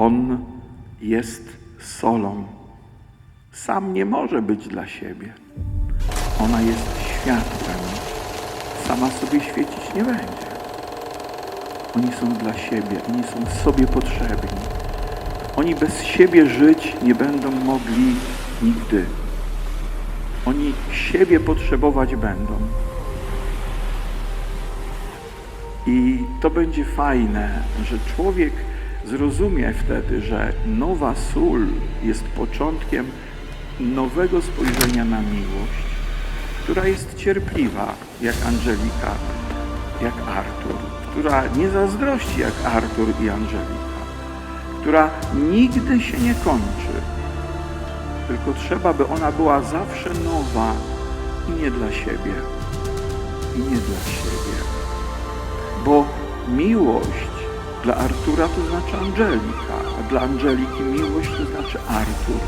On jest solą. Sam nie może być dla siebie. Ona jest światłem. Sama sobie świecić nie będzie. Oni są dla siebie, oni są sobie potrzebni. Oni bez siebie żyć nie będą mogli nigdy. Oni siebie potrzebować będą. I to będzie fajne, że człowiek zrozumie wtedy, że nowa sól jest początkiem nowego spojrzenia na miłość, która jest cierpliwa jak Angelika, jak Artur, która nie zazdrości jak Artur i Angelika, która nigdy się nie kończy, tylko trzeba, by ona była zawsze nowa i nie dla siebie, i nie dla siebie. Bo miłość dla Artura to znaczy Angelika, a dla Angeliki miłość to znaczy Artur.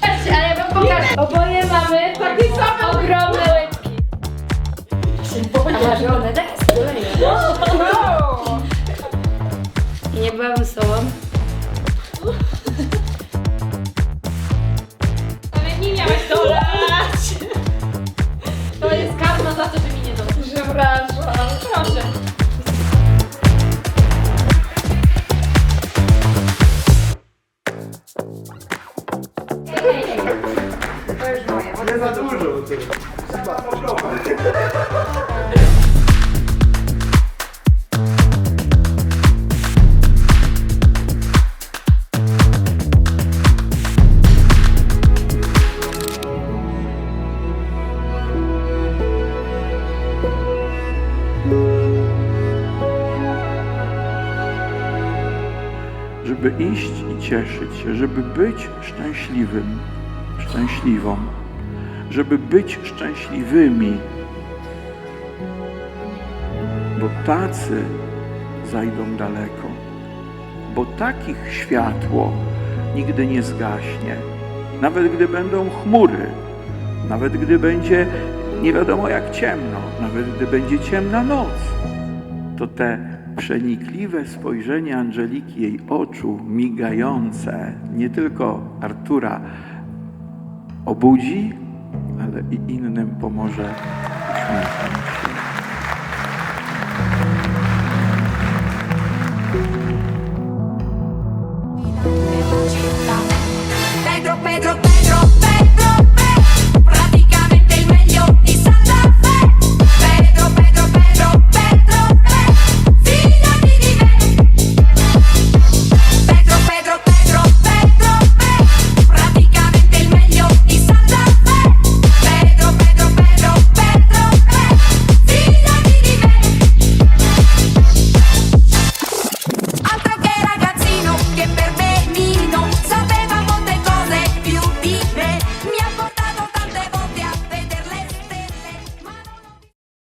Patrzcie, ale ja wam pokażę. Oboje mamy takie same ogromne łydki. A masz one tak I nie byłabym sobą. Ale nie miałeś dolać! To jest karma za to, że mi nie dolać. Przepraszam. Proszę. Nie za dużo, ty. Trzeba popróbować. Żeby iść i cieszyć się, żeby być szczęśliwym, szczęśliwą, żeby być szczęśliwymi, bo tacy zajdą daleko, bo takich światło nigdy nie zgaśnie, nawet gdy będą chmury, nawet gdy będzie nie wiadomo jak ciemno, nawet gdy będzie ciemna noc to te przenikliwe spojrzenie Angeliki, jej oczu migające, nie tylko Artura obudzi, ale i innym pomoże uśmiechnąć się.